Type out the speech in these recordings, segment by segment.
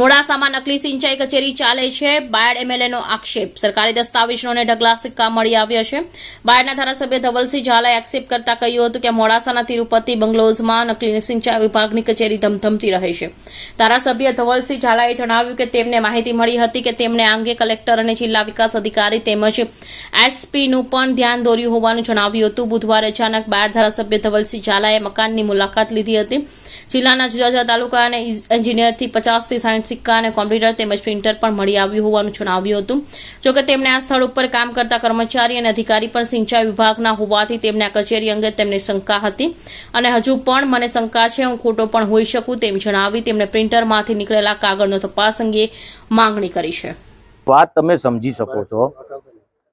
મોડાસામાં નકલી સિંચાઈ કચેરી ચાલે છે. બાયડ એમએલએનો આક્ષેપ. સરકારી દસ્તાવેજોને ઢગલા સિક્કા મળી આવ્યા છે. બાયડના ધારાસભ્ય ધવલસિંહ ઝાલાએ આક્ષેપ કરતા કહ્યું હતું કે મોડાસાના તિરુપતિ બંગલોઝમાં નકલી સિંચાઈ વિભાગની કચેરી ધમધમતી રહે છે. ધારાસભ્ય ધવલસિંહ ઝાલાએ જણાવ્યું કે તેમને માહિતી મળી હતી કે તેમને આ અંગે કલેક્ટર અને જિલ્લા વિકાસ અધિકારી તેમજ એસપીનું પણ ધ્યાન દોર્યું હોવાનું જણાવ્યું હતું. બુધવારે અચાનક બાયડ ધારાસભ્ય ધવલસિંહ ઝાલાએ મકાનની મુલાકાત લીધી હતી. જિલ્લાના જુદા જુદા તાલુકા અને એન્જિનિયરથી પચાસથી સાઠ સિક્કા અને કોમ્પ્યુટર તેમજ પ્રિન્ટર પણ મળી આવ્યું હોવાનું જણાવ્યું હતું. જોકે તેમણે આ સ્થળ ઉપર કામ કરતા કર્મચારી અને અધિકારી પણ સિંચાઈ વિભાગના હોવાથી તેમને કચેરી અંગે તેમને શંકા હતી. અને હજુ પણ મને શંકા છે, હું ખોટો પણ હોઈ શકું તેમ જણાવી તેમણે પ્રિન્ટરમાંથી નીકળેલા કાગળનો તપાસ અંગે માંગણી કરી છે. વાત તમે સમજી શકો છો.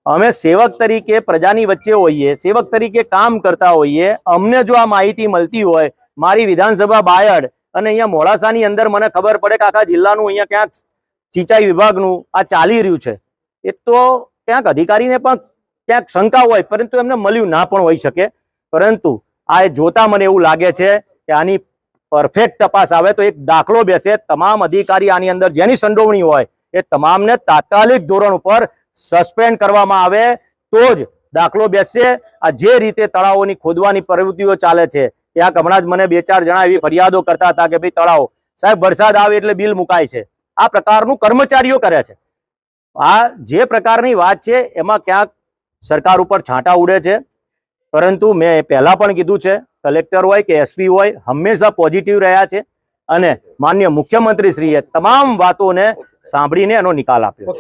અમે સેવક તરીકે પ્રજાની વચ્ચે હોઈએ, સેવક તરીકે કામ કરતા હોઈએ, અમને જો આ માહિતી મળતી હોય મારી વિધાનસભા બાયડ અને અહીંયા મોડાસાની અંદર મને ખબર પડે કે આખા જિલ્લાનું અહીંયા ક્યાંક સિંચાઈ વિભાગનું આ ચાલી રહ્યું છે. એ તો ક્યાંક અધિકારીને પણ ક્યાંક શંકા હોય, પરંતુ એમને મળ્યું ના પણ હોઈ શકે. પરંતુ આ જોતા મને એવું લાગે છે કે આની પરફેક્ટ તપાસ આવે તો એક દાખલો બેસે. તમામ અધિકારી આની અંદર જેની સંડોવણી હોય એ તમામને તાત્કાલિક ધોરણ ઉપર સસ્પેન્ડ કરવામાં આવે તો જ દાખલો બેસશે. આ જે રીતે તળાવોની ખોદવાની પ્રવૃત્તિઓ ચાલે છે ત્યાં હમણાં જ મને બે ચાર જણા એવી ફરિયાદો કરતા હતા કે ભાઈ તળાવ. સાહેબ, વરસાદ આવે એટલે બિલ મુકાય છે. આ પ્રકારનું કર્મચારીઓ કરે છે. આ જે પ્રકારની વાત છે, એમાં ક્યાંક સરકાર ઉપર છાંટા ઉડે છે. પરંતુ મેં પહેલા પણ કીધું છે, કલેક્ટર હોય કે એસપી હોય, હંમેશા પોઝિટિવ રહ્યા છે અને માન્ય મુખ્યમંત્રીશ્રીએ તમામ વાતોને સાંભળીને એનો નિકાલ આપ્યો